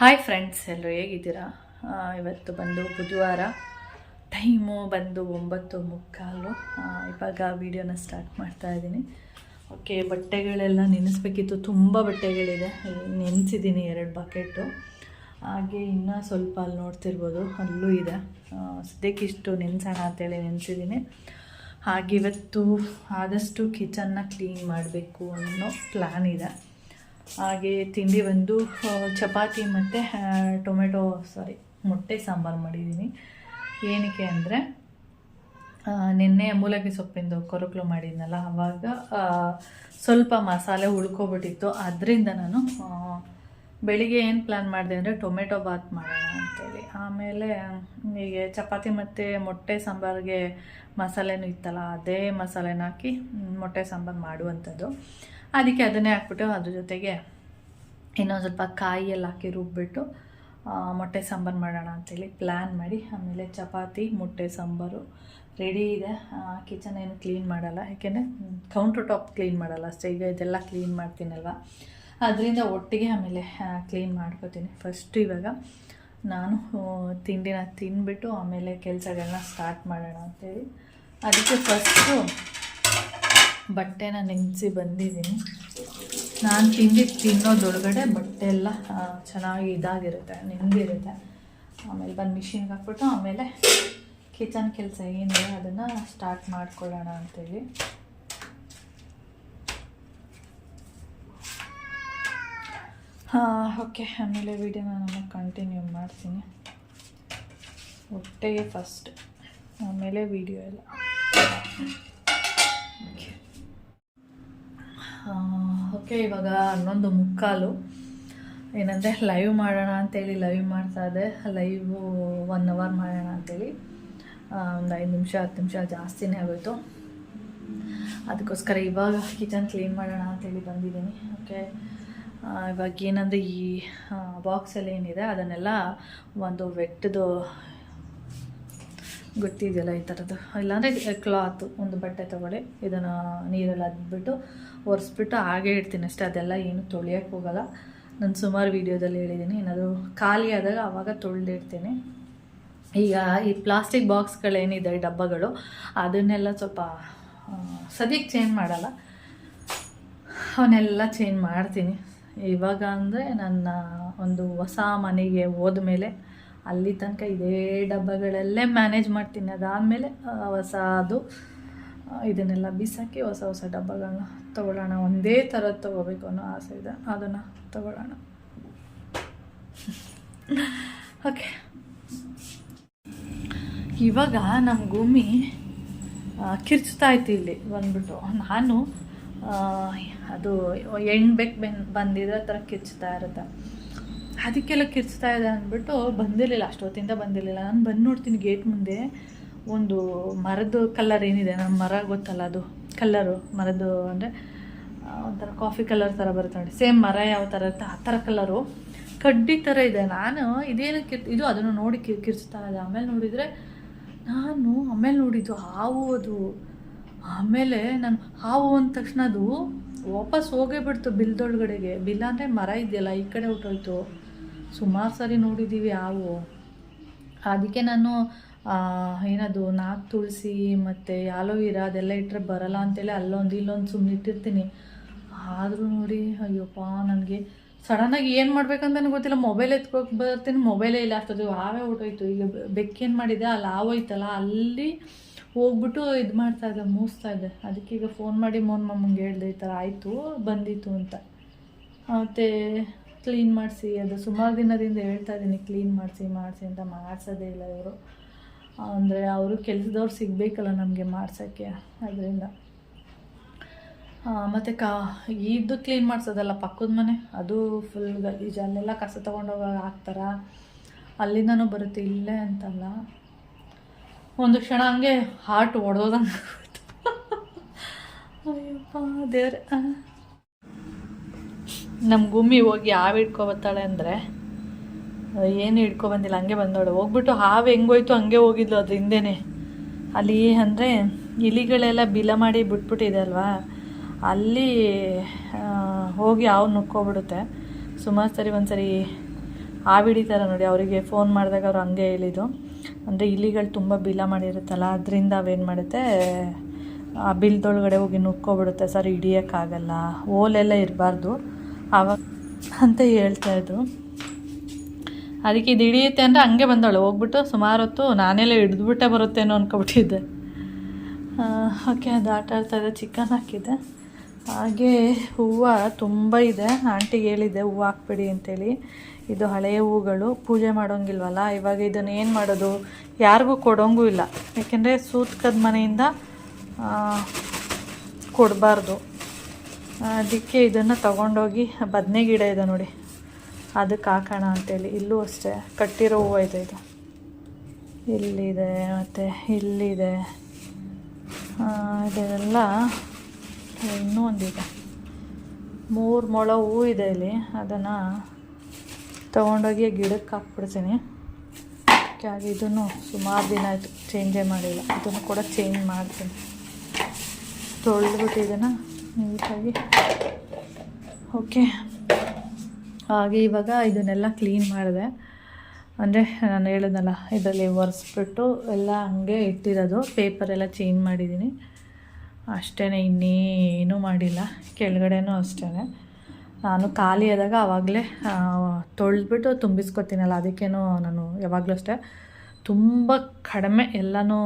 Hi friends ಎಲ್ಲರೂ ಹೇಗಿದ್ದೀರಾ? ಇವತ್ತು ಬಂದು ಬುಧವಾರ. ಟೈಮು ಬಂದು ಒಂಬತ್ತು ಮುಕ್ಕಾಲು. ಇವಾಗ ವೀಡಿಯೋನ ಸ್ಟಾರ್ಟ್ ಮಾಡ್ತಾ ಇದ್ದೀನಿ. ಓಕೆ ಬಟ್ಟೆಗಳೆಲ್ಲ ನೆನೆಸ್ಬೇಕಿತ್ತು. ತುಂಬ ಬಟ್ಟೆಗಳಿದೆ. ನೆನೆಸಿದ್ದೀನಿ ಎರಡು ಬಕೆಟು. ಹಾಗೆ ಇನ್ನೂ ಸ್ವಲ್ಪ ಅಲ್ಲಿ ನೋಡ್ತಿರ್ಬೋದು. ಅಲ್ಲೂ ಇದೆ. ಆ, ಸದ್ಯಕ್ಕೆ ಇಷ್ಟು ನೆನೆಸೋಣ ಅಂತೇಳಿ ನೆನೆಸಿದ್ದೀನಿ. ಹಾಗೆ ಇವತ್ತು ಆದಷ್ಟು ಕಿಚನ್ನ ಕ್ಲೀನ್ ಮಾಡಬೇಕು ಅನ್ನೋ ಪ್ಲ್ಯಾನ್ ಇದೆ. ಹಾಗೆ ತಿಂಡಿ ಬಂದು ಚಪಾತಿ ಮತ್ತು ಟೊಮೆಟೊ ಸಾರಿ ಮೊಟ್ಟೆ ಸಾಂಬಾರು ಮಾಡಿದ್ದೀನಿ ಏನಕ್ಕೆ ಅಂದರೆ ನಿನ್ನೆ ಮೂಲಂಗಿ ಸೊಪ್ಪಿಂದು ಕೊರಕಲು ಮಾಡಿದ್ನಲ್ಲ ಆವಾಗ ಸ್ವಲ್ಪ ಮಸಾಲೆ ಉಳ್ಕೊಬಿಟ್ಟಿತ್ತು ಅದರಿಂದ ನಾನು ಬೆಳಿಗ್ಗೆ ಏನು ಪ್ಲ್ಯಾನ್ ಮಾಡಿದೆ ಅಂದರೆ ಟೊಮೆಟೊ ಬಾತ್ ಮಾಡೋಣ ಅಂತೇಳಿ. ಆಮೇಲೆ, ಹೀಗೆ ಚಪಾತಿ ಮತ್ತು ಮೊಟ್ಟೆ ಸಾಂಬಾರಿಗೆ ಮಸಾಲೆನೂ ಇತ್ತಲ್ಲ, ಅದೇ ಮಸಾಲೆನ ಹಾಕಿ ಮೊಟ್ಟೆ ಸಾಂಬಾರು ಮಾಡುವಂಥದ್ದು. ಅದಕ್ಕೆ ಅದನ್ನೇ ಹಾಕ್ಬಿಟ್ಟು ಅದ್ರ ಜೊತೆಗೆ ಇನ್ನೊಂದು ಸ್ವಲ್ಪ ಕಾಯಿ ಎಲ್ಲ ಹಾಕಿ ರುಬ್ಬಿಟ್ಟು ಮೊಟ್ಟೆ ಸಾಂಬಾರು ಮಾಡೋಣ ಅಂತೇಳಿ ಪ್ಲ್ಯಾನ್ ಮಾಡಿ. ಆಮೇಲೆ ಚಪಾತಿ, ಮೊಟ್ಟೆ ಸಾಂಬಾರು ರೆಡಿ ಇದೆ. ಕಿಚನ್ ಏನು ಕ್ಲೀನ್ ಮಾಡಲ್ಲ. ಯಾಕೆಂದರೆ ಕೌಂಟರ್ ಟಾಪ್ ಕ್ಲೀನ್ ಮಾಡಲ್ಲ ಅಷ್ಟೇ. ಈಗ ಇದೆಲ್ಲ ಕ್ಲೀನ್ ಮಾಡ್ತೀನಲ್ವ? ಅದರಿಂದ ಒಟ್ಟಿಗೆ ಆಮೇಲೆ ಕ್ಲೀನ್ ಮಾಡ್ಕೋತೀನಿ. ಫಸ್ಟ್ ಇವಾಗ ನಾನು ತಿಂಡಿನ ತಿಂದ್ಬಿಟ್ಟು ಆಮೇಲೆ ಕೆಲಸಗಳನ್ನ ಸ್ಟಾರ್ಟ್ ಮಾಡೋಣ ಅಂತೇಳಿ. ಅದಕ್ಕೆ ಫಸ್ಟು ಬಟ್ಟೆನ ನೆನೆಸಿ ಬಂದಿದ್ದೀನಿ. ನಾನು ತಿಂಡಿ ತಿನ್ನೋದೊಳಗಡೆ ಬಟ್ಟೆ ಎಲ್ಲ ಚೆನ್ನಾಗಿ ಇದಾಗಿರುತ್ತೆ, ನೆನೆದಿರುತ್ತೆ. ಆಮೇಲೆ ಬಂದು ಮಿಷಿನ್ಗೆ ಹಾಕ್ಬಿಟ್ಟು ಆಮೇಲೆ ಕಿಚನ್ ಕೆಲಸ ಏನಿದೆ ಅದನ್ನು ಸ್ಟಾರ್ಟ್ ಮಾಡ್ಕೊಳ್ಳೋಣ ಅಂತೇಳಿ. ಹಾಂ ಓಕೆ ಆಮೇಲೆ ವಿಡಿಯೋ ನಾನು ಕಂಟಿನ್ಯೂ ಮಾಡ್ತೀನಿ. ಹೊಟ್ಟೆಗೆ ಫಸ್ಟ್ ಆಮೇಲೆ ವಿಡಿಯೋ ಎಲ್ಲ. ಓಕೆ ಇವಾಗ ಹನ್ನೊಂದು ಮುಕ್ಕಾಲು. ಏನಂದರೆ ಲೈವ್ ಮಾಡೋಣ ಅಂತೇಳಿ ಲೈವ್ ಮಾಡ್ತಾ ಇದೆ. ಲೈವು ಒನ್ ಅವರ್ ಮಾಡೋಣ ಅಂತೇಳಿ. ಒಂದು ಐದು ನಿಮಿಷ, ಹತ್ತು ನಿಮಿಷ ಜಾಸ್ತಿನೇ ಆಗೋಯ್ತು. ಅದಕ್ಕೋಸ್ಕರ ಇವಾಗ ಕಿಚನ್ ಕ್ಲೀನ್ ಮಾಡೋಣ ಅಂತೇಳಿ ಬಂದಿದ್ದೀನಿ. ಓಕೆ ಇವಾಗ ಏನಂದರೆ ಈ ಬಾಕ್ಸಲ್ಲಿ ಏನಿದೆ, ಅದನ್ನೆಲ್ಲ ಒಂದು ವೆಟ್ಟದು ಗೊತ್ತಿದೆಯಲ್ಲ ಈ ಥರದ್ದು? ಇಲ್ಲಾಂದರೆ ಕ್ಲಾತು ಒಂದು ಬಟ್ಟೆ ತೊಗೊಳ್ಳಿ, ಇದನ್ನು ನೀರಲ್ಲಿ ಅದ್ಬಿಟ್ಟು ಒರೆಸ್ಬಿಟ್ಟು ಹಾಗೆ ಇಡ್ತೀನಿ ಅಷ್ಟೇ, ಅದೆಲ್ಲ ಏನು ತೊಳೆಯೋಕ್ಕೆ ಹೋಗಲ್ಲ. ನಾನು ಸುಮಾರು ವೀಡಿಯೋದಲ್ಲಿ ಹೇಳಿದ್ದೀನಿ ಏನಾದರೂ ಖಾಲಿ ಆದಾಗ ಆವಾಗ ತೊಳೆದಿಡ್ತೀನಿ. ಈಗ ಈ ಪ್ಲಾಸ್ಟಿಕ್ ಬಾಕ್ಸ್ಗಳೇನಿದೆ ಡಬ್ಬಗಳು, ಅದನ್ನೆಲ್ಲ ಸ್ವಲ್ಪ ಸದ್ಯಕ್ಕೆ ಚೇಂಜ್ ಮಾಡಲ್ಲ. ಅವನ್ನೆಲ್ಲ ಚೇಂಜ್ ಮಾಡ್ತೀನಿ. ಇವಾಗ ಅಂದರೆ ನನ್ನ ಒಂದು ಹೊಸ ಮನೆಗೆ ಹೋದ್ಮೇಲೆ ಅಲ್ಲಿ ತನಕ ಇದೇ ಡಬ್ಬಗಳಲ್ಲೇ ಮ್ಯಾನೇಜ್ ಮಾಡ್ತೀನಿ. ಅದಾದಮೇಲೆ ಹೊಸದು ಅದು ಇದನ್ನೆಲ್ಲ ಬಿಸಾಕಿ ಹೊಸ ಹೊಸ ಡಬ್ಬಗಳನ್ನ ತೊಗೊಳ್ಳೋಣ. ಒಂದೇ ಥರದ್ದು ತೊಗೋಬೇಕು ಅನ್ನೋ ಆಸೆ ಇದೆ. ಅದನ್ನು ತೊಗೊಳ್ಳೋಣ. ಓಕೆ ಇವಾಗ ನಮ್ಮ ಭೂಮಿ ಆ, ಕಿರ್ಚ್ತಾ ಇತ್ತು ಇಲ್ಲಿ ಬಂದ್ಬಿಟ್ಟು. ನಾನು ಅದು ಎಣ್ಬೆಕ್ ಬೇಕು ಬೆನ್ ಬಂದಿದ್ದ ಥರ ಕಿರ್ಚ್ತಾ ಇರುತ್ತೆ. ಅದಕ್ಕೆಲ್ಲ ಕಿರ್ಚ್ತಾ ಇದೆ ಅಂದ್ಬಿಟ್ಟು ಬಂದಿರಲಿಲ್ಲ, ಅಷ್ಟೊತ್ತಿಂದ ಬಂದಿರಲಿಲ್ಲ. ನಾನು ಬಂದು ನೋಡ್ತೀನಿ ಗೇಟ್ ಮುಂದೆ. ಒಂದು ಮರದ ಕಲರ್ ಏನಿದೆ ನಮ್ಮ ಮರ ಗೊತ್ತಲ್ಲ ಅದು? ಕಲ್ಲರು ಮರದ್ದು ಅಂದರೆ ಒಂಥರ ಕಾಫಿ ಕಲರ್ ಥರ ಬರುತ್ತೆ ನೋಡಿ. ಸೇಮ್ ಮರ ಯಾವ ಥರ ಇರುತ್ತೆ, ಆ ಥರ ಕಲರು ಕಡ್ಡಿ ಥರ ಇದೆ. ನಾನು ಇದೇನು ಕಿರ್, ಇದು ಅದನ್ನು ನೋಡಿ ಕಿರ್, ಕಿರ್ಚ್ತಾ ಇದೆ. ಆಮೇಲೆ ನೋಡಿದರೆ ನಾನು ಆಮೇಲೆ ನೋಡಿದ್ದು ಹಾವು ಅದು. ಆಮೇಲೆ ನಾನು ಹಾವು ಅಂದ ತಕ್ಷಣ ಅದು ವಾಪಸ್ ಹೋಗೇ ಬಿಡ್ತು ಬಿಲ್ದೊಳಗಡೆಗೆ. ಬಿಲ್ಲ ಅಂದರೆ ಮರ ಇದೆಯಲ್ಲ, ಈ ಕಡೆ ಹೊಟ್ಟೋಯ್ತು. ಸುಮಾರು ಸರಿ ನೋಡಿದ್ದೀವಿ ಹಾವು. ಅದಕ್ಕೆ ನಾನು ಏನದು ನಾಲ್ಕು ತುಳಸಿ ಮತ್ತು ಆಲೋವಿರಾ ಅದೆಲ್ಲ ಇಟ್ಟರೆ ಬರಲ್ಲ ಅಂತೇಳಿ ಅಲ್ಲೊಂದು ಇಲ್ಲೊಂದು ಸುಮ್ಮನೆ ಇಟ್ಟಿರ್ತೀನಿ. ಆದರೂ ನೋಡಿ, ಅಯ್ಯಪ್ಪ, ನನಗೆ ಸಡನ್ನಾಗಿ ಏನು ಮಾಡ್ಬೇಕಂತ ನನಗೆ ಗೊತ್ತಿಲ್ಲ. ಮೊಬೈಲ್ ಎತ್ಕೋಕೆ ಬರ್ತೀನಿ ಮೊಬೈಲೇ ಇಲ್ಲ ಅಷ್ಟೊತ್ತಿಗೆ ಹಾವೇ ಹೊಟ್ಟೋಯ್ತು ಈಗ ಬೆಕ್ಕೇನು ಮಾಡಿದೆ, ಅಲ್ಲಿ ಹಾವೋಯ್ತಲ್ಲ ಅಲ್ಲಿ ಹೋಗ್ಬಿಟ್ಟು ಇದು ಮಾಡ್ತಾ ಇದೆ ಮೂಸ್ತಾ ಇದೆ ಅದಕ್ಕೆ ಫೋನ್ ಮಾಡಿ ಮೋನ್ ಮಮ್ಮಂಗೆ ಹೇಳಿದೆ, ಈ ಥರ ಆಯಿತು, ಬಂದಿತ್ತು ಅಂತ. ಮತ್ತು ಕ್ಲೀನ್ ಮಾಡಿಸಿ, ಅದು ಸುಮಾರು ದಿನದಿಂದ ಹೇಳ್ತಾ ಇದ್ದೀನಿ ಕ್ಲೀನ್ ಮಾಡಿಸಿ ಮಾಡಿಸಿ ಅಂತ ಮಾಡಿಸೋದೇ ಇಲ್ಲ ಇವರು. ಅಂದರೆ ಅವರು ಕೆಲಸದವ್ರು ಸಿಗಬೇಕಲ್ಲ ನಮಗೆ ಮಾಡ್ಸೋಕ್ಕೆ, ಅದರಿಂದ. ಮತ್ತು ಕಾ ಇದು ಕ್ಲೀನ್ ಮಾಡಿಸೋದಲ್ಲ ಪಕ್ಕದ ಮನೆ, ಅದು ಫುಲ್ ಗಲೀಜು ಅಲ್ಲೆಲ್ಲ ಕಸ ತೊಗೊಂಡೋಗ ಹಾಕ್ತಾರ? ಅಲ್ಲಿಂದನೂ ಬರುತ್ತೆ, ಇಲ್ಲೇ ಅಂತಲ್ಲ. ಒಂದು ಕ್ಷಣ ಹಂಗೆ ಹಾರ್ಟ್ ಒಡೆದೋದಂಗೆ ಅಯ್ಯಪ್ಪ, ದೇವ್ರೆ. ನಮ್ಮ ಗುಮ್ಮಿ ಹೋಗಿ ಹಾವು ಹಿಡ್ಕೊಬತ್ತಾಳೆ ಅಂದರೆ ಏನು ಹಿಡ್ಕೊಬಂದಿಲ್ಲ ಹಂಗೆ ಬಂದೋಳು ಹೋಗ್ಬಿಟ್ಟು ಹಾವು ಹೆಂಗೋಯ್ತು ಹಂಗೆ ಹೋಗಿದ್ಲು ಅದ್ರ ಹಿಂದೆನೇ. ಅಲ್ಲಿ ಅಂದರೆ ಇಲಿಗಳೆಲ್ಲ ಬಿಲ ಮಾಡಿ ಬಿಟ್ಬಿಟ್ಟಿದೆ ಅಲ್ವಾ? ಅಲ್ಲಿ ಹೋಗಿ ಹಾವು ನುಕ್ಕೋಬಿಡುತ್ತೆ. ಸುಮಾರು ಸರಿ ಒಂದು ಸರಿ ಆವಿಡಿ ಥರ ನೋಡಿ, ಅವರಿಗೆ ಫೋನ್ ಮಾಡಿದಾಗ ಅವ್ರು ಹಂಗೆ ಹೇಳಿದ್ದು. ಅಂದರೆ ಇಲಿಗಳು ತುಂಬ ಬಿಲ ಮಾಡಿರುತ್ತಲ್ಲ, ಅದರಿಂದ ಅವೇನು ಮಾಡುತ್ತೆ? ಆ ಬಿಲ್ದೊಳಗಡೆ ಹೋಗಿ ನುಕ್ಕೋಬಿಡುತ್ತೆ. ಸರ್, ಹಿಡಿಯೋಕ್ಕಾಗಲ್ಲ. ಓಲೆಲ್ಲ ಇರಬಾರ್ದು. ಆವಾಗ ಅಂತ ಹೇಳ್ತಾಯಿದ್ರು ಅದಕ್ಕೆ ಇದು ಹಿಡಿಯುತ್ತೆ ಅಂದರೆ ಹಂಗೆ ಬಂದವಳು. ಹೋಗ್ಬಿಟ್ಟು ಸುಮಾರು ಹೊತ್ತು ನಾನೆಲ್ಲ ಹಿಡಿದ್ಬಿಟ್ಟೆ ಬರುತ್ತೇನೋ ಅಂದ್ಕೊಬಿಟ್ಟಿದ್ದೆ ಓಕೆ, ಅದು ಆಟ ಆಡ್ತಾ ಇದೆ ಚಿಕನ್ ಹಾಕಿದ್ದೆ. ಹಾಗೆ ಹೂವು ತುಂಬ ಇದೆ. ಆಂಟಿಗೆ ಹೇಳಿದ್ದೆ, ಹೂವು ಹಾಕ್ಬಿಡಿ ಅಂತೇಳಿ. ಇದು ಹಳೆಯ ಹೂಗಳು. ಪೂಜೆ ಮಾಡೋಂಗಿಲ್ವಲ್ಲ? ಇವಾಗ ಇದನ್ನು ಏನು ಮಾಡೋದು? ಯಾರಿಗೂ ಕೊಡೋಂಗೂ ಇಲ್ಲ. ಯಾಕೆಂದರೆ ಸೂತ್ಕದ ಮನೆಯಿಂದ ಕೊಡಬಾರ್ದು. ಅದಕ್ಕೆ ಇದನ್ನು ತಗೊಂಡೋಗಿ ಬದನೆ ಗಿಡ ಇದೆ ನೋಡಿ. ಅದಕ್ಕೆ ಹಾಕೋಣ ಅಂತೇಳಿ. ಇಲ್ಲೂ ಅಷ್ಟೇ. ಕಟ್ಟಿರೋ ಹೂವು ಇದೆ ಇದು. ಇಲ್ಲಿದೆ, ಮತ್ತು ಇಲ್ಲಿದೆ. ಇದೆಲ್ಲ ಇನ್ನೂ ಒಂದಿದೆ. ಮೂರು ಮೊಳ ಹೂವು ಇದೆ ಇಲ್ಲಿ. ಅದನ್ನು ತೊಗೊಂಡೋಗಿ ಗಿಡಕ್ಕೆ ಹಾಕ್ಬಿಡ್ತೀನಿ. ಹಾಗೆ ಇದನ್ನು ಸುಮಾರು ದಿನ ಆಯಿತು. ಚೇಂಜೇ ಮಾಡಿಲ್ಲ. ಇದನ್ನು ಕೂಡ ಚೇಂಜ್ ಮಾಡ್ತೀನಿ. ತೊಳೆದ್ಬಿಟ್ಟು ಇದನ್ನು ನೀಟಾಗಿ. ಓಕೆ. ಹಾಗೆ ಇವಾಗ ಇದನ್ನೆಲ್ಲ ಕ್ಲೀನ್ ಮಾಡಿದೆ. ಅಂದರೆ ನಾನು ಹೇಳಿದ್ನಲ್ಲ ಇದರಲ್ಲಿ ಒರೆಸ್ಬಿಟ್ಟು ಎಲ್ಲ ಹಂಗೆ ಇಟ್ಟಿರೋದು. ಪೇಪರೆಲ್ಲ ಚೇಂಜ್ ಮಾಡಿದ್ದೀನಿ. ಅಷ್ಟೇ ಇನ್ನೇನೂ ಮಾಡಿಲ್ಲ. ಕೆಳಗಡೆನೂ ಅಷ್ಟೇ ನಾನು ಖಾಲಿ ಆದಾಗ ಆವಾಗಲೇ ತೊಳೆದ್ಬಿಟ್ಟು ತುಂಬಿಸ್ಕೊತೀನಲ್ಲ, ಅದಕ್ಕೇನು ನಾನು ಯಾವಾಗಲೂ ಅಷ್ಟೇ ತುಂಬ ಕಡಿಮೆ ಎಲ್ಲನೂ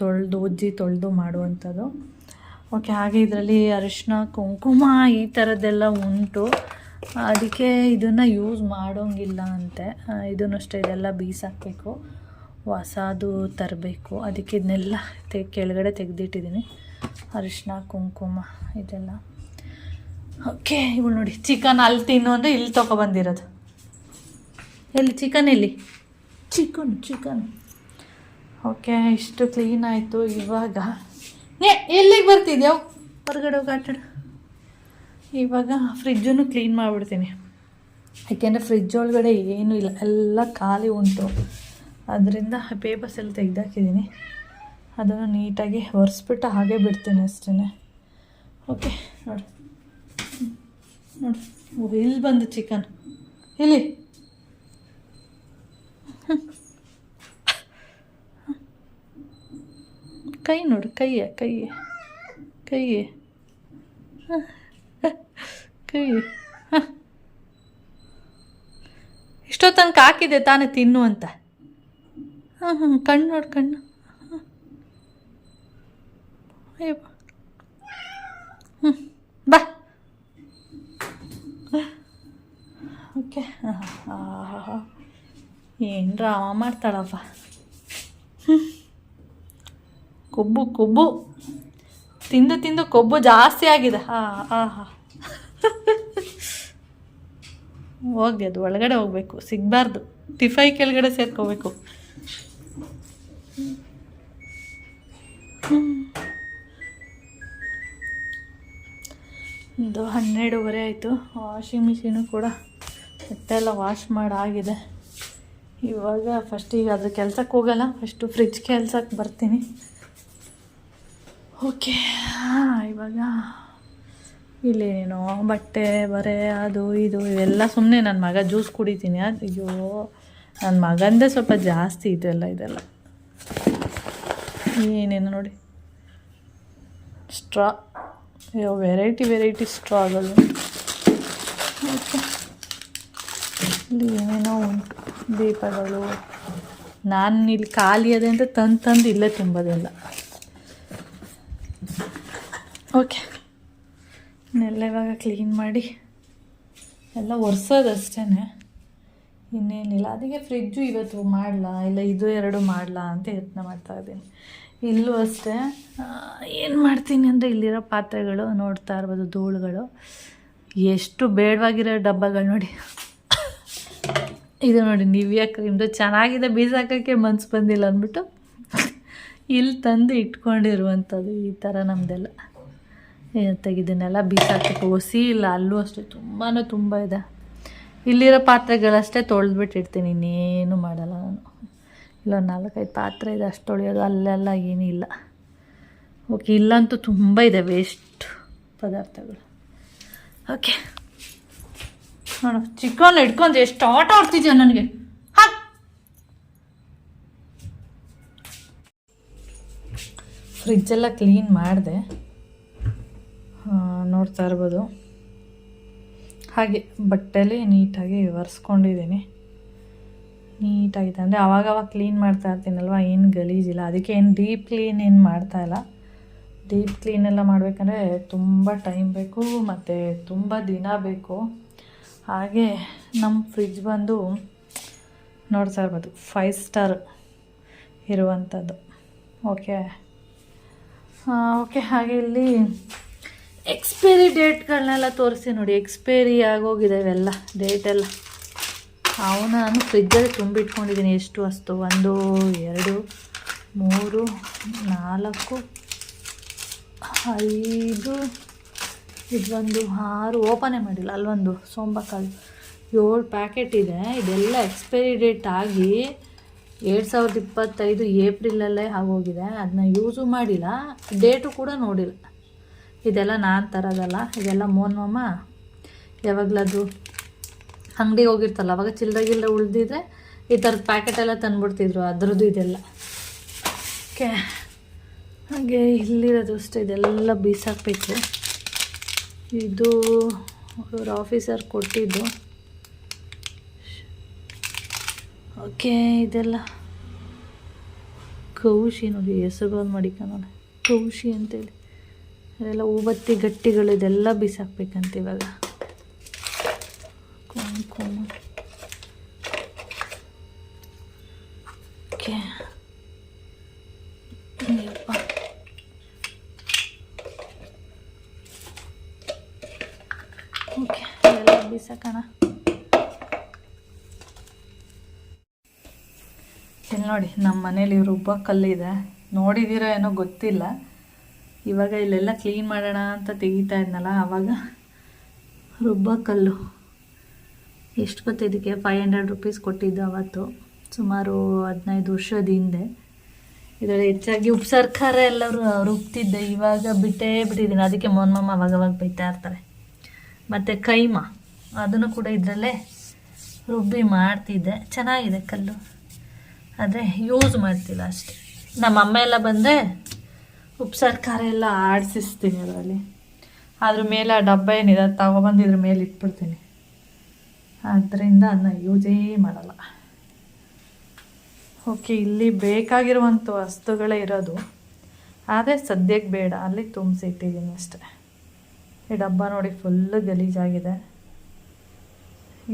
ತೊಳೆದು ಉಜ್ಜಿ ತೊಳೆದು ಮಾಡುವಂಥದ್ದು. ಓಕೆ ಹಾಗೆ ಇದರಲ್ಲಿ ಅರಿಶಿನ ಕುಂಕುಮ ಈ ಥರದ್ದೆಲ್ಲ ಉಂಟು. ಅದಕ್ಕೆ ಇದನ್ನು ಯೂಸ್ ಮಾಡೋಂಗಿಲ್ಲ ಅಂತೆ. ಇದನ್ನು ಅಷ್ಟೇ ಇದೆಲ್ಲ ಬೀಸಾಕಬೇಕು. ಹೊಸದು ತರಬೇಕು. ಅದಕ್ಕೆ ಇದನ್ನೆಲ್ಲ ತೆ ಕೆಳಗಡೆ ತೆಗೆದಿಟ್ಟಿದ್ದೀನಿ. ಅರಿಶಿನ ಕುಂಕುಮ ಇದೆಲ್ಲ. ಓಕೆ ಇವಳು ನೋಡಿ ಚಿಕನ್ ಅಲ್ಲಿ ತಿನ್ನು ಅಂದರೆ ಇಲ್ಲಿ ತೊಗೊಬಂದಿರೋದು ಎಲ್ಲಿ ಚಿಕನ್ ಎಲ್ಲಿ? ಚಿಕನ್ ಚಿಕನ್ ಓಕೆ ಇಷ್ಟು ಕ್ಲೀನ್ ಆಯಿತು ಇವಾಗ. ನೇ ಎಲ್ಲಿಗೆ ಬರ್ತಿದ್ಯಾವ ಹೊರಗಡೆ ಹೋಗಿ ಆಟಾಡು. ಇವಾಗ ಫ್ರಿಜ್ಜನ್ನು ಕ್ಲೀನ್ ಮಾಡಿಬಿಡ್ತೀನಿ. ಯಾಕೆಂದರೆ ಫ್ರಿಜ್ ಒಳಗಡೆ ಏನೂ ಇಲ್ಲ ಎಲ್ಲ ಖಾಲಿ ಉಂಟು. ಅದರಿಂದ ಪೇಪರ್ಸ್ ಎಲ್ಲ ತೆಗೆದಾಕಿದ್ದೀನಿ. ಅದನ್ನು ನೀಟಾಗಿ ಒರೆಸ್ಬಿಟ್ಟು ಹಾಗೆ ಬಿಡ್ತೀನಿ ಅಷ್ಟೇ ಓಕೆ ನೋಡಿ. ನೋಡಿ. ಇಲ್ಲಿ ಬಂದು ಚಿಕನ್ ಇಲ್ಲಿ. ಕೈ ನೋಡು, ಕೈಯ ಕೈಯ ಕೈಯ. ಕೈ ಇಷ್ಟೋ ತನಕ ಹಾಕಿದೆ ತಾನೇ ತಿನ್ನು ಅಂತ. ಹಾಂ ಹಾಂ, ಕಣ್ಣು ನೋಡು, ಕಣ್ಣು. ಹ್ಞೂ ಬಾ. ಓಕೆ. ಏನು ರಾಮ ಮಾಡ್ತಾಳಪ್ಪ ಹ್ಮ್. ಕೊಬ್ಬು ಕೊಬ್ಬು. ತಿಂದು ತಿಂದು ಕೊಬ್ಬು ಜಾಸ್ತಿ ಆಗಿದೆ. ಹಾಂ ಹಾಂ ಹಾಂ. ಹೋಗಿ ಅದು ಒಳಗಡೆ ಹೋಗ್ಬೇಕು, ಸಿಗಬಾರ್ದು. ಟಿಫೈ ಕೆಳಗಡೆ ಸೇರ್ಕೋಬೇಕು. ಒಂದು ಹನ್ನೆರಡೂವರೆ ಆಯಿತು. ವಾಷಿಂಗ್ ಮಿಷಿನು ಕೂಡ ಬಟ್ಟೆಲ್ಲ ವಾಶ್ ಮಾಡಾಗಿದೆ ಇವಾಗ ಈಗ ಅದ್ರ ಕೆಲ್ಸಕ್ಕೆ ಹೋಗಲ್ಲ ಫಸ್ಟು ಫ್ರಿಜ್ ಕೆಲ್ಸಕ್ಕೆ ಬರ್ತೀನಿ. ಓಕೆ ಇವಾಗ ಇಲ್ಲೇನೇನೋ ಬಟ್ಟೆ, ಬರೆ, ಅದು, ಇದು, ಇವೆಲ್ಲ ಸುಮ್ಮನೆ ನನ್ನ ಮಗ ಜ್ಯೂಸ್ ಕುಡಿತೀನಿ. ಅಯ್ಯೋ ನನ್ನ ಮಗಂದೇ ಸ್ವಲ್ಪ ಜಾಸ್ತಿ ಇದೆಲ್ಲ ಇದೆಲ್ಲ. ಏನೇನು ನೋಡಿ? ಸ್ಟ್ರಾ, ಅಯ್ಯೋ, ವೆರೈಟಿ ವೆರೈಟಿ ಸ್ಟ್ರಾಗಳು ಓಕೆ. ಇಲ್ಲಿ ಏನೇನೋ ಉಂಟು, ದೀಪಗಳು. ನಾನು ಇಲ್ಲಿ ಖಾಲಿ ಅದೇ ಅಂತ ತಂದು ತಂದು ಇಲ್ಲೇ ತುಂಬೋದೆಲ್ಲ ಓಕೆ ನೆಲ್ಲ ಇವಾಗ ಕ್ಲೀನ್ ಮಾಡಿ. ಎಲ್ಲ ಒರೆಸೋದಷ್ಟೇ ಇನ್ನೇನಿಲ್ಲ. ಅದಕ್ಕೆ ಫ್ರಿಜ್ಜು ಇವತ್ತು ಮಾಡಲ? ಇಲ್ಲ ಇದು ಎರಡು ಮಾಡಲ ಅಂತ ಯತ್ನ ಮಾಡ್ತಾ ಇದ್ದೀನಿ. ಇಲ್ಲೂ ಅಷ್ಟೇ. ಏನು ಮಾಡ್ತೀನಿ ಅಂದರೆ ಇಲ್ಲಿರೋ ಪಾತ್ರೆಗಳು ನೋಡ್ತಾ ಇರ್ಬೋದು, ಧೂಳುಗಳು. ಎಷ್ಟು ಬೇಡವಾಗಿರೋ ಡಬ್ಬಗಳು ನೋಡಿ. ಇದು ನೋಡಿ ನಿವಿಯಾ ಕ್ರೀಮ್ದು ಚೆನ್ನಾಗಿದೆ ಬೀಸಾಕೋಕ್ಕೆ ಮನ್ಸು ಬಂದಿಲ್ಲ ಅಂದ್ಬಿಟ್ಟು. ಇಲ್ಲಿ ತಂದು ಇಟ್ಕೊಂಡಿರುವಂಥದ್ದು ಈ ಥರ ನಮ್ಮದೆಲ್ಲ ತೆಗೆದನ್ನೆಲ್ಲ ಬೀಸಾಕಕ್ಕೆ ಒಸಿ ಇಲ್ಲ ಅಲ್ಲೂ ಅಷ್ಟೇ ತುಂಬಾ ತುಂಬ ಇದೆ. ಇಲ್ಲಿರೋ ಪಾತ್ರೆಗಳಷ್ಟೇ ತೊಳೆದ್ಬಿಟ್ಟಿರ್ತೀನಿ, ಇನ್ನೇನು ಮಾಡಲ್ಲ ನಾನು. ಇಲ್ಲೊಂದು ನಾಲ್ಕೈದು ಪಾತ್ರೆ ಇದೆ, ಅಷ್ಟು ತೊಳೆಯೋದು, ಅಲ್ಲೆಲ್ಲ ಏನಿಲ್ಲ ಓಕೆ, ಇಲ್ಲಂತೂ ತುಂಬ ಇದೆ ವೇಸ್ಟ್ ಪದಾರ್ಥಗಳು. ಓಕೆ. ನೋಡು ಚಿಕನ್ ಇಟ್ಕೊಂಡು ಎಷ್ಟು ಆಟ ಆಡ್ತಿದ್ಯಾ ನನಗೆ ಹಾಕ್ ಫ್ರಿಜ್ಜೆಲ್ಲ ಕ್ಲೀನ್ ಮಾಡಿದೆ. ನೋಡ್ತಾ ಇರ್ಬೋದು. ಹಾಗೆ ಬಟ್ಟೆಲಿ ನೀಟಾಗಿ ಒರೆಸ್ಕೊಂಡಿದ್ದೀನಿ. ನೀಟಾಗಿದೆ. ಅಂದರೆ ಆವಾಗವಾಗ ಕ್ಲೀನ್ ಮಾಡ್ತಾ ಇರ್ತೀನಲ್ವ? ಏನು ಗಲೀಜಿಲ್ಲ ಅದಕ್ಕೆ ಏನು ಡೀಪ್ ಕ್ಲೀನ್ ಏನು ಮಾಡ್ತಾ ಇಲ್ಲ. ಡೀಪ್ ಕ್ಲೀನ್ ಎಲ್ಲ ಮಾಡಬೇಕಂದ್ರೆ ತುಂಬ ಟೈಮ್ ಬೇಕು ಮತ್ತು ತುಂಬ ದಿನ ಬೇಕು. ಹಾಗೆ ನಮ್ಮ ಫ್ರಿಜ್ ಬಂದು ನೋಡ್ತಾ ಇರ್ಬೋದು. ಫೈವ್ ಸ್ಟಾರ್ ಇರುವಂಥದ್ದು ಓಕೆ ಓಕೆ ಹಾಗೆ ಇಲ್ಲಿ ಎಕ್ಸ್ಪೈರಿ ಡೇಟ್ಗಳನ್ನೆಲ್ಲ ತೋರಿಸಿ ನೋಡಿ. ಎಕ್ಸ್ಪೈರಿ ಆಗೋಗಿದೆ ಇವೆಲ್ಲ ಡೇಟೆಲ್ಲ ಅವು ನಾನು ಫ್ರಿಜ್ಜಲ್ಲಿ ತುಂಬಿಟ್ಕೊಂಡಿದ್ದೀನಿ. ಎಷ್ಟು ಅಷ್ಟು? ಒಂದು, ಎರಡು, ಮೂರು, ನಾಲ್ಕು, ಐದು ಇದೊಂದು ಆರು ಓಪನೇ ಮಾಡಿಲ್ಲ, ಅಲ್ಲೊಂದು ಸೋಂಬಕಾಳು ಏಳು ಪ್ಯಾಕೆಟ್ ಇದೆ. ಇದೆಲ್ಲ ಎಕ್ಸ್ಪೈರಿ ಡೇಟ್ ಆಗಿ ಎರಡು ಸಾವಿರದ ಇಪ್ಪತ್ತೈದು ಏಪ್ರಿಲಲ್ಲೇ ಆಗೋಗಿದೆ. ಅದನ್ನ ಯೂಸು ಮಾಡಿಲ್ಲ. ಡೇಟು ಕೂಡ ನೋಡಿಲ್ಲ. ಇದೆಲ್ಲ ನಾನು ತರೋದಲ್ಲ. ಇದೆಲ್ಲ ಮೋನ್ ಮೋನ್ಮಮ್ಮ ಯಾವಾಗಲದು? ಅಂಗಡಿಗೆ ಹೋಗಿರ್ತಲ್ಲ. ಅವಾಗ ಚಿಲ್ಲರೆ ಗಿಲ್ಲರೆ ಉಳಿದಿದ್ರೆ ಈ ಪ್ಯಾಕೆಟ್ ಎಲ್ಲ ತಂದ್ಬಿಡ್ತಿದ್ರು. ಅದ್ರದ್ದು ಇದೆಲ್ಲ. ಓಕೆ. ಹಾಗೆ ಇಲ್ಲಿರೋದು ಅಷ್ಟೇ. ಇದೆಲ್ಲ ಬೀಸಾಕಬೇಕು. ಇದು ಅವ್ರ ಆಫೀಸರ್ ಕೊಟ್ಟಿದ್ದು. ಓಕೆ, ಇದೆಲ್ಲ. ಕೌಶಿ ನೋಡಿ, ಹೆಸರುಗಳು ಮಡಿಕೊಂಡು ಕೌಶಿ ಅಂತೇಳಿ. ಅದೆಲ್ಲ ಹೂಬತ್ತಿ ಗಟ್ಟಿಗಳು, ಇದೆಲ್ಲ ಬಿಸಾಕ್ಬೇಕಂತ ಇವಾಗ. ಕುಂಕುಮ ಓಕೆ. ಓಕೆ ಬಿಸಾಕೋಣ ಇಲ್ಲಿ ನೋಡಿ ನಮ್ಮ ಮನೇಲಿ ರುಬ್ಬ ಕಲ್ಲಿದೆ. ನೋಡಿದ್ದೀರೋ ಏನೋ ಗೊತ್ತಿಲ್ಲ. ಇವಾಗ ಇಲ್ಲೆಲ್ಲ ಕ್ಲೀನ್ ಮಾಡೋಣ ಅಂತ ತೆಗಿತಾ ಇದ್ನಲ್ಲ ಆವಾಗ ರುಬ್ಬ ಕಲ್ಲು. ಎಷ್ಟು ಗೊತ್ತು ಇದಕ್ಕೆ? ಫೈವ್ ಹಂಡ್ರೆಡ್ ರುಪೀಸ್ ಕೊಟ್ಟಿದ್ದು ಅವತ್ತು. ಸುಮಾರು ಹದಿನೈದು ವರ್ಷದ ಹಿಂದೆ. ಇದರಲ್ಲಿ ಹೆಚ್ಚಾಗಿ ಉಪ್ಸಾರು ಸರ್ಕಾರ ಎಲ್ಲರೂ ರುಬ್ತಿದ್ದೆ. ಇವಾಗ ಬಿಟ್ಟೇ ಬಿಟ್ಟಿದ್ದೀನಿ. ಅದಕ್ಕೆ ಮೊನ್ಮಮ್ಮ ಅವಾಗ ಬೈತಾ ಇರ್ತಾರೆ. ಮತ್ತು ಕೈಮಾ. ಅದನ್ನು ಕೂಡ ಇದರಲ್ಲೇ ರುಬ್ಬಿ ಮಾಡ್ತಿದ್ದೆ. ಚೆನ್ನಾಗಿದೆ ಕಲ್ಲು. ಆದರೆ ಯೂಸ್ ಮಾಡ್ತಿಲ್ಲ ಅಷ್ಟೆ. ನಮ್ಮ ಅಮ್ಮ ಎಲ್ಲ ಬಂದರೆ ಉಪ್ಸಾರು ಖಾರ ಎಲ್ಲ ಆಡಿಸಿಸ್ತೀನಿ ಅದರಲ್ಲಿ. ಅದ್ರ ಮೇಲೆ ಆ ಡಬ್ಬ ಏನಿದೆ ಅದು ತಗೊಬಂದು ಇದ್ರ ಮೇಲೆ ಇಟ್ಬಿಡ್ತೀನಿ. ಆದ್ದರಿಂದ ಅದನ್ನ ಯೂಸೇ ಮಾಡಲ್ಲ. ಓಕೆ ಇಲ್ಲಿ ಬೇಕಾಗಿರುವಂಥ ವಸ್ತುಗಳೇ ಇರೋದು. ಆದರೆ ಸದ್ಯಕ್ಕೆ ಬೇಡ. ಅಲ್ಲಿ ತುಂಬಿಸಿಟ್ಟಿದ್ದೀನಿ ಅಷ್ಟೆ. ಈ ಡಬ್ಬ ನೋಡಿ ಫುಲ್ಲು ಗಲೀಜಾಗಿದೆ.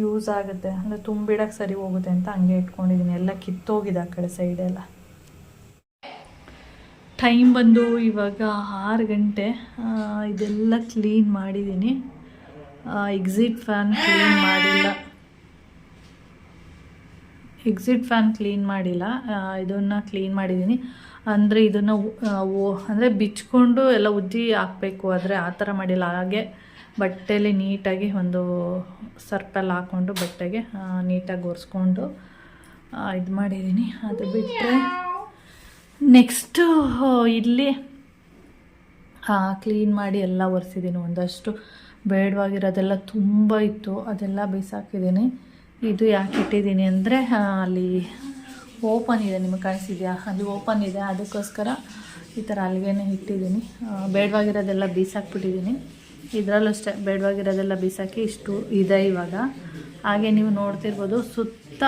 ಯೂಸ್ ಆಗುತ್ತೆ. ಅಂದರೆ ತುಂಬಿಡಕ್ಕೆ ಸರಿ ಹೋಗುತ್ತೆ ಅಂತ ಹಂಗೆ ಇಟ್ಕೊಂಡಿದ್ದೀನಿ ಎಲ್ಲ ಕಿತ್ತೋಗಿದೆ ಆ ಕಡೆ ಸೈಡೆಲ್ಲ ಟೈಮ್ ಬಂದು ಇವಾಗ ಆರು ಗಂಟೆ. ಇದೆಲ್ಲ ಕ್ಲೀನ್ ಮಾಡಿದ್ದೀನಿ ಎಕ್ಸಿಟ್ ಫ್ಯಾನ್ ಕ್ಲೀನ್ ಮಾಡಿಲ್ಲ. ಎಕ್ಸಿಟ್ ಫ್ಯಾನ್ ಕ್ಲೀನ್ ಮಾಡಿಲ್ಲ. ಇದನ್ನು ಕ್ಲೀನ್ ಮಾಡಿದ್ದೀನಿ ಅಂದರೆ ಇದನ್ನು ಅಂದರೆ ಬಿಚ್ಕೊಂಡು ಎಲ್ಲ ಉದ್ದಿ ಹಾಕಬೇಕು. ಆದರೆ ಆ ಥರ ಮಾಡಿಲ್ಲ. ಹಾಗೆ ಬಟ್ಟೆಲಿ ನೀಟಾಗಿ ಒಂದು ಸರ್ಪಲ್ಲಿ ಹಾಕ್ಕೊಂಡು ಬಟ್ಟೆಗೆ ನೀಟಾಗಿ ಒರೆಸ್ಕೊಂಡು ಇದು ಮಾಡಿದ್ದೀನಿ ಅದು ಬಿಟ್ಟರೆ ನೆಕ್ಸ್ಟು ಇಲ್ಲಿ ಕ್ಲೀನ್ ಮಾಡಿ ಎಲ್ಲ ಒರೆಸಿದ್ದೀನಿ ಒಂದಷ್ಟು ಬೇಡವಾಗಿರೋದೆಲ್ಲ ತುಂಬ ಇತ್ತು. ಅದೆಲ್ಲ ಬಿಸಾಕಿದ್ದೀನಿ ಇದು ಯಾಕೆ ಇಟ್ಟಿದ್ದೀನಿ ಅಂದರೆ ಅಲ್ಲಿ ಓಪನ್ ಇದೆ. ನಿಮಗೆ ಕಾಣಿಸಿದ್ಯಾ? ಅಲ್ಲಿ ಓಪನ್ ಇದೆ. ಅದಕ್ಕೋಸ್ಕರ ಈ ಥರ ಅಲ್ಲಿಗೆ ಇಟ್ಟಿದ್ದೀನಿ ಬೇಡವಾಗಿರೋದೆಲ್ಲ ಬೀಸಾಕ್ಬಿಟ್ಟಿದ್ದೀನಿ ಇದರಲ್ಲೂ ಅಷ್ಟೇ, ಬೇಡವಾಗಿರೋದೆಲ್ಲ ಬಿಸಾಕಿ ಇಷ್ಟು ಇದೆ ಇವಾಗ. ಹಾಗೆ ನೀವು ನೋಡ್ತಿರ್ಬೋದು ಸುತ್ತ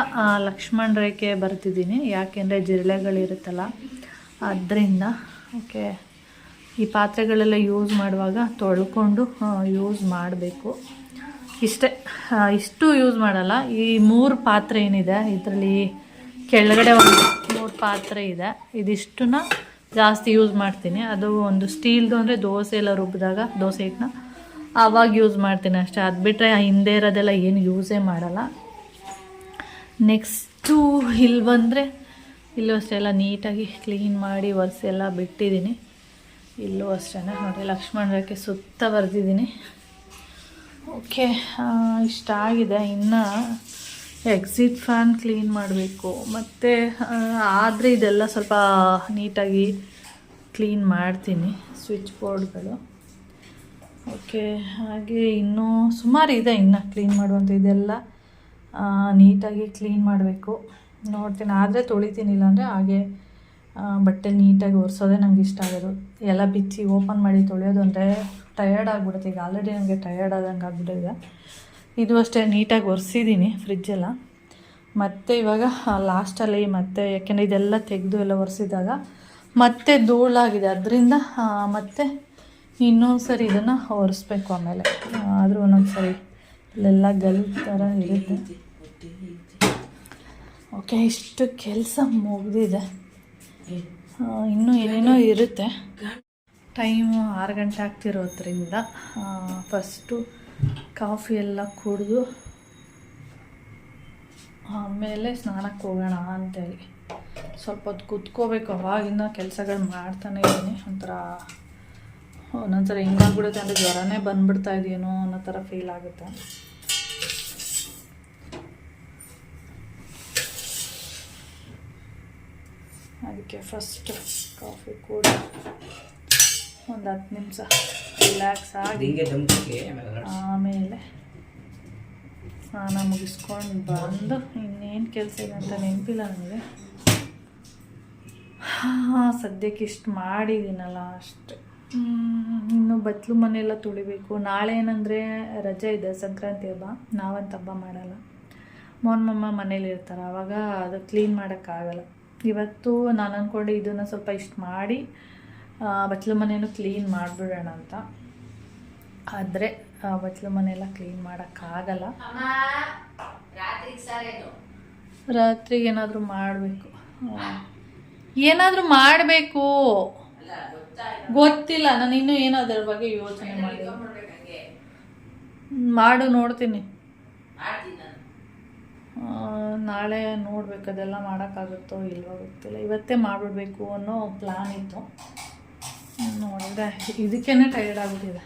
ಲಕ್ಷ್ಮಣ ರೇಖೆ ಬರ್ತಿದ್ದೀನಿ. ಯಾಕೆಂದರೆ ಜಿರಳೆಗಳಿರುತ್ತಲ್ಲ ಅದರಿಂದ, ಓಕೆ, ಈ ಪಾತ್ರೆಗಳೆಲ್ಲ ಯೂಸ್ ಮಾಡುವಾಗ ತೊಳ್ಕೊಂಡು ಯೂಸ್ ಮಾಡಬೇಕು. ಇಷ್ಟೇ ಇಷ್ಟು ಯೂಸ್ ಮಾಡಲ್ಲ. ಈ ಮೂರು ಪಾತ್ರೆ ಏನಿದೆ, ಇದರಲ್ಲಿ ಕೆಳಗಡೆ ಒಂದು ಮೂರು ಪಾತ್ರೆ ಇದೆ. ಇದಿಷ್ಟನ್ನ ಜಾಸ್ತಿ ಯೂಸ್ ಮಾಡ್ತೀನಿ. ಅದು ಒಂದು ಸ್ಟೀಲ್ದು ಅಂದರೆ ದೋಸೆ ಎಲ್ಲ ರುಬ್ಬಿದಾಗ, ದೋಸೆ ಹಿಟ್ಟನ್ನ ಆವಾಗ ಯೂಸ್ ಮಾಡ್ತೀನಿ ಅಷ್ಟೇ. ಅದು ಬಿಟ್ಟರೆ ಹಿಂದೆ ಇರೋದೆಲ್ಲ ಏನು ಯೂಸೇ ಮಾಡಲ್ಲ. ನೆಕ್ಸ್ಟು ಇಲ್ಲಿ ಬಂದರೆ ಇಲ್ಲೂ ಅಷ್ಟೇ ಎಲ್ಲ ನೀಟಾಗಿ ಕ್ಲೀನ್ ಮಾಡಿ ಒರೆಸಿ ಎಲ್ಲ ಬಿಟ್ಟಿದ್ದೀನಿ. ಇಲ್ಲೂ ಅಷ್ಟೇ ನೋಡಿ ಲಕ್ಷ್ಮಣರಕ್ಕೆ ಸುತ್ತ ಬರೆದಿದ್ದೀನಿ. ಓಕೆ ಇಷ್ಟ ಆಗಿದೆ. ಇನ್ನು ಎಕ್ಸಿಟ್ ಫ್ಯಾನ್ ಕ್ಲೀನ್ ಮಾಡಬೇಕು. ಮತ್ತು ಆದರೆ ಇದೆಲ್ಲ ಸ್ವಲ್ಪ ನೀಟಾಗಿ ಕ್ಲೀನ್ ಮಾಡ್ತೀನಿ. ಸ್ವಿಚ್ ಬೋರ್ಡ್ಗಳು ಓಕೆ, ಹಾಗೆ ಇನ್ನೂ ಸುಮಾರು ಇದೆ ಇನ್ನು ಕ್ಲೀನ್ ಮಾಡುವಂಥ ಇದೆಲ್ಲ. ನೀಟಾಗಿ ಕ್ಲೀನ್ ಮಾಡಬೇಕು. ನೋಡ್ತೀನಿ, ಆದರೆ ತೊಳಿತೀನಿ, ಇಲ್ಲಾಂದರೆ ಹಾಗೆ ಬಟ್ಟೆ ನೀಟಾಗಿ ಒರೆಸೋದೇ ನಂಗೆ ಇಷ್ಟ ಆಗೋದು. ಎಲ್ಲ ಬಿಚ್ಚಿ ಓಪನ್ ಮಾಡಿ ತೊಳೆಯೋದು ಅಂದರೆ ಟಯರ್ಡ್ ಆಗಿಬಿಡುತ್ತೆ. ಈಗ ಆಲ್ರೆಡಿ ನನಗೆ ಟಯರ್ಡ್ ಆದಂಗೆ ಆಗ್ಬಿಟ್ಟಿದೆ. ಇದು ಅಷ್ಟೇ, ನೀಟಾಗಿ ಒರೆಸಿದ್ದೀನಿ ಫ್ರಿಜ್ಜೆಲ್ಲ ಮತ್ತು ಇವಾಗ ಲಾಸ್ಟಲ್ಲಿ ಮತ್ತೆ, ಯಾಕೆಂದರೆ ಇದೆಲ್ಲ ತೆಗೆದು ಎಲ್ಲ ಒರೆಸಿದಾಗ ಮತ್ತೆ ಧೂಳಾಗಿದೆ. ಅದರಿಂದ ಮತ್ತೆ ಇನ್ನೊಂದು ಸರಿ ಇದನ್ನು ಒರೆಸ್ಬೇಕು ಆಮೇಲೆ. ಆದರೂ ಒಂದೊಂದು ಸರಿ ಇಲ್ಲೆಲ್ಲ ಗಲ್ ಥರ ಇರುತ್ತೆ. ಓಕೆ, ಇಷ್ಟು ಕೆಲಸ ಮುಗಿದಿದೆ. ಇನ್ನೂ ಏನೇನೋ ಇರುತ್ತೆ. ಟೈಮು ಆರು ಗಂಟೆ ಆಗ್ತಿರೋದ್ರಿಂದ ಫಸ್ಟು ಕಾಫಿ ಎಲ್ಲ ಕುಡಿದು, ಆಮೇಲೆ ಸ್ನಾನಕ್ಕೆ ಹೋಗೋಣ ಅಂತೇಳಿ. ಸ್ವಲ್ಪ ಹೊತ್ತು ಕೂತ್ಕೋಬೇಕು. ಅವಾಗಿಂದ ಕೆಲಸಗಳು ಮಾಡ್ತಾನೆ ಇದ್ದೀನಿ. ಒಂಥರ ಒಂದೊಂದ್ಸಲ ಹಿಂಗಾಗ್ಬಿಡುತ್ತೆ ಅಂದರೆ ಜ್ವರನೇ ಬಂದ್ಬಿಡ್ತಾ ಇದೆಯೇನೋ ಅನ್ನೋ ಥರ ಫೀಲ್ ಆಗುತ್ತೆ. ಅದಕ್ಕೆ ಫಸ್ಟ್ ಕಾಫಿ ಕೂಡ ಒಂದು ಹತ್ತು ನಿಮಿಷ ರಿಲ್ಯಾಕ್ಸ್ ಆಗಿ ಆಮೇಲೆ ಸ್ನಾನ ಮುಗಿಸ್ಕೊಂಡು ಬಂದು ಇನ್ನೇನು ಕೆಲಸ ಇದೆ ಅಂತ ನೆನಪಿಲ್ಲ ನನಗೆ. ಹಾಂ ಸದ್ಯಕ್ಕೆ ಇಷ್ಟು ಮಾಡಿದ್ದೀನಲ್ಲ ಅಷ್ಟೆ. ಇನ್ನು ಬತ್ಲು ಮನೆಯೆಲ್ಲ ತುಳಿಬೇಕು. ನಾಳೆ ಏನಂದರೆ ರಜೆ ಇದೆ, ಸಂಕ್ರಾಂತಿ ಹಬ್ಬ. ನಾವಂತ ಹಬ್ಬ ಮಾಡಲ್ಲ. ಮೋಹನ್ ಮಮ್ಮ ಮನೇಲಿ ಇರ್ತಾರೆ. ಆವಾಗ ಅದು ಕ್ಲೀನ್ ಮಾಡೋಕ್ಕಾಗಲ್ಲ. ಇವತ್ತು ನಾನು ಅಂದ್ಕೊಂಡೆ ಇದನ್ನು ಸ್ವಲ್ಪ ಇಷ್ಟು ಮಾಡಿ ಬತ್ಲು ಮನೇನು ಕ್ಲೀನ್ ಮಾಡಿಬಿಡೋಣ ಅಂತ. ಆದರೆ ಬತ್ಲು ಮನೆಯೆಲ್ಲ ಕ್ಲೀನ್ ಮಾಡೋಕ್ಕಾಗಲ್ಲ. ರಾತ್ರಿಗೆ ಏನಾದರೂ ಮಾಡಬೇಕು. ಏನಾದರೂ ಮಾಡಬೇಕು. ಗೊತ್ತಿಲ್ಲ ನಾನು ಇನ್ನೂ ಏನೋ ಅದರ ಬಗ್ಗೆ ಯೋಚನೆ ಮಾಡಿ. ಮಾಡು ನೋಡ್ತೀನಿ. ನಾಳೆ ನೋಡ್ಬೇಕು ಅದೆಲ್ಲ ಮಾಡೋಕ್ಕಾಗುತ್ತೋ ಇಲ್ವೋ ಗೊತ್ತಿಲ್ಲ. ಇವತ್ತೇ ಮಾಡಿಬಿಡ್ಬೇಕು ಅನ್ನೋ ಪ್ಲ್ಯಾನ್ ಇತ್ತು. ನೋಡಿದ್ರೆ ಇದಕ್ಕೇ ಟೈರ್ಡ್ ಆಗ್ಬಿಟ್ಟಿದೆ.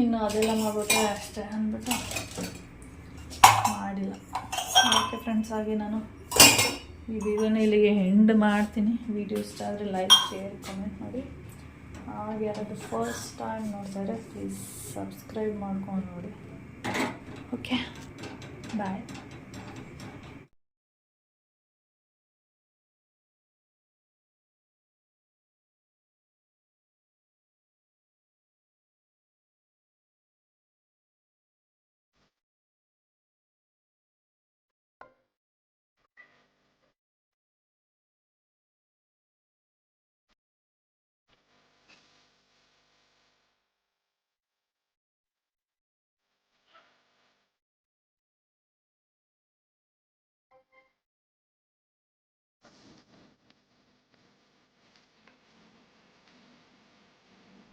ಇನ್ನು ಅದೆಲ್ಲ ಮಾಡ್ಬಿಟ್ರೆ ಅಷ್ಟೇ ಅಂದ್ಬಿಟ್ಟು ಮಾಡಿಲ್ಲ. ಓಕೆ ಫ್ರೆಂಡ್ಸ್ ಆಗಿ ನಾನು ಈ ವಿಡಿಯೋನ ಇಲ್ಲಿಗೆ ಎಂಡ್ ಮಾಡ್ತೀನಿ. ವಿಡಿಯೋ ಇಷ್ಟ ಆದರೆ ಲೈಕ್ ಶೇರ್ ಕಮೆಂಟ್ ಮಾಡಿ. ಹಾಗೆ ಯಾರಾದರೂ ಫಸ್ಟ್ ಟೈಮ್ ನೋಡ್ತಾರೆ ಪ್ಲೀಸ್ ಸಬ್ಸ್ಕ್ರೈಬ್ ಮಾಡ್ಕೊಂಡು ನೋಡಿ. Okay bye